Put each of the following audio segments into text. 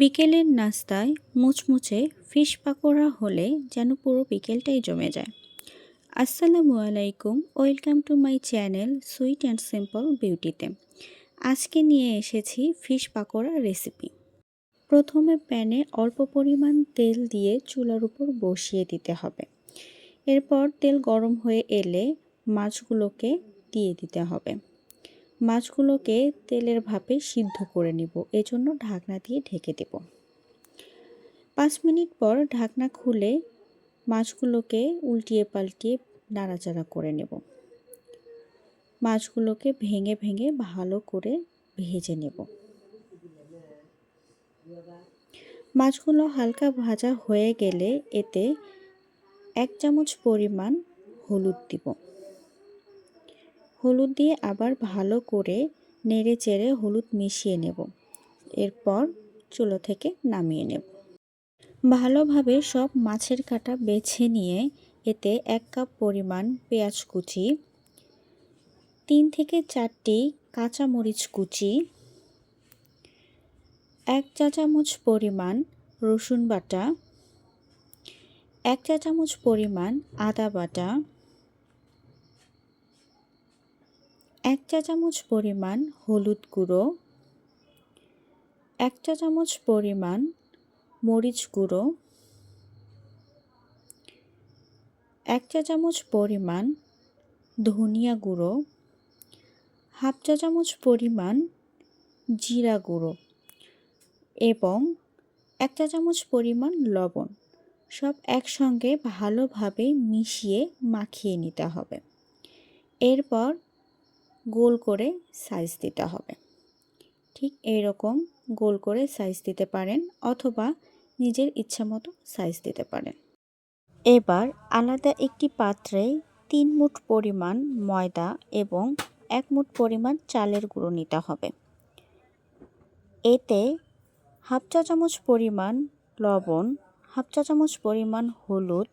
বিকেলের নাস্তায় মুচমুচে ফিশ পাকোড়া হলে যেন পুরো বিকেলটাই জমে যায়। আসসালামু আলাইকুম, welcome to my channel sweet and simple বিউটিতে। আজকে নিয়ে এসেছি ফিশ পাকোড়া রেসিপি। প্রথমে প্যানে অল্প পরিমাণ তেল দিয়ে চুলার উপর বসিয়ে দিতে হবে। এরপর তেল গরম হয়ে এলে মাছগুলোকে দিয়ে দিতে হবে। মাছগুলোকে তেলের ভাপে সিদ্ধ করে নিব। এজন্য ঢাকনা দিয়ে ঢেকে দেব। পাঁচ মিনিট পর ঢাকনা খুলে মাছগুলোকে উল্টিয়ে পাল্টিয়ে নাড়াচাড়া করে নেব। মাছগুলোকে ভেঙে ভেঙে ভালো করে ভেজে নেব। মাছগুলো হালকা ভাজা হয়ে গেলে এতে এক চামচ পরিমাণ হলুদ দিব। হলুদ দিয়ে আবার ভালো করে নেড়ে চেড়ে হলুদ মিশিয়ে নেব। এরপর চুলো থেকে নামিয়ে নেব। ভালোভাবে সব মাছের কাটা বেছে নিয়ে এতে এক কাপ পরিমাণ পেঁয়াজ কুচি, তিন থেকে চারটি কাঁচা মরিচ কুচি, এক চা চামচ পরিমাণ রসুন বাটা, এক চা চামচ পরিমাণ আদা বাটা এক চা চামচ পরিমাণ হলুদ গুঁড়ো, এক চা চামচ পরিমাণ মরিচ গুঁড়ো, এক চা চামচ পরিমাণ ধনিয়া গুঁড়ো, হাফ চা চামচ পরিমাণ জিরা গুঁড়ো এবং এক চা চামচ পরিমাণ লবণ। সব একসঙ্গে ভালোভাবে মিশিয়ে মাখিয়ে নিতে হবে। এরপর গোল করে সাইজ দিতে হবে। ঠিক এইরকম গোল করে সাইজ দিতে পারেন অথবা নিজের ইচ্ছা মতো সাইজ দিতে পারেন। এবার আলাদা একটি পাত্রে তিন মুঠ পরিমাণ ময়দা এবং এক মুঠ পরিমাণ চালের গুঁড়ো নিতে হবে। এতে হাফ চা চামচ পরিমাণ লবণ, হাফ চা চামচ পরিমাণ হলুদ,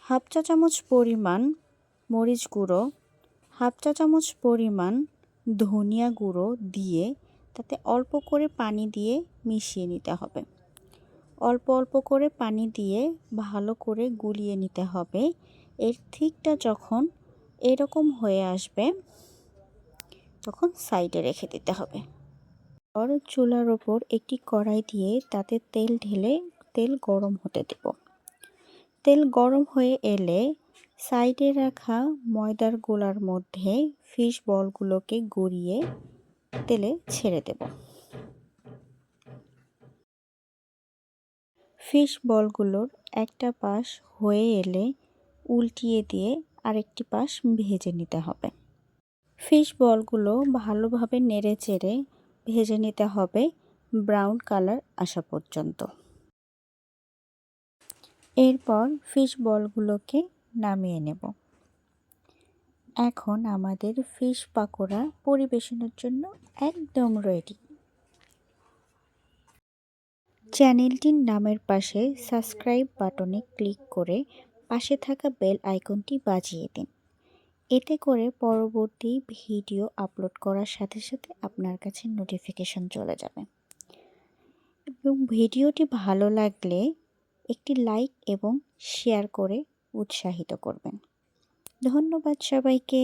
হাফ চা চামচ পরিমাণ মরিচ গুঁড়ো হাফ চা চামচ পরিমাণ ধনিয়া গুঁড়ো দিয়ে তাতে অল্প করে পানি দিয়ে মিশিয়ে নিতে হবে। অল্প অল্প করে পানি দিয়ে ভালো করে গুলিয়ে নিতে হবে। এর ঠিকটা যখন এরকম হয়ে আসবে, তখন সাইডে রেখে দিতে হবে। আর চুলার ওপর একটি কড়াই দিয়ে তাতে তেল ঢেলে তেল গরম হতে দেব। তেল গরম হয়ে এলে সাইডে রাখা ময়দার গোলার মধ্যে ফিশ বলগুলোকে গড়িয়ে তেলে ছেড়ে দেব। ফিশ বলগুলোর একটা পাশ হয়ে এলে উল্টিয়ে দিয়ে আরেকটি পাশ ভেজে নিতে হবে। ফিশ বলগুলো ভালোভাবে নেড়ে চেড়ে ভেজে নিতে হবে ব্রাউন কালার আসা পর্যন্ত। এরপর ফিশ বলগুলোকে নামিয়ে নেব। এখন আমাদের ফিশ পাকোড়া পরিবেশনের জন্য একদম রেডি চ্যানেলটির নামের পাশে সাবস্ক্রাইব বাটনে ক্লিক করে পাশে থাকা বেল আইকনটি বাজিয়ে দিন। এতে করে পরবর্তী ভিডিও আপলোড করার সাথে সাথে আপনার কাছে নোটিফিকেশন চলে যাবে। এবং ভিডিওটি ভালো লাগলে একটি লাইক এবং শেয়ার করে উৎসাহিত করবেন। ধন্যবাদ সবাইকে।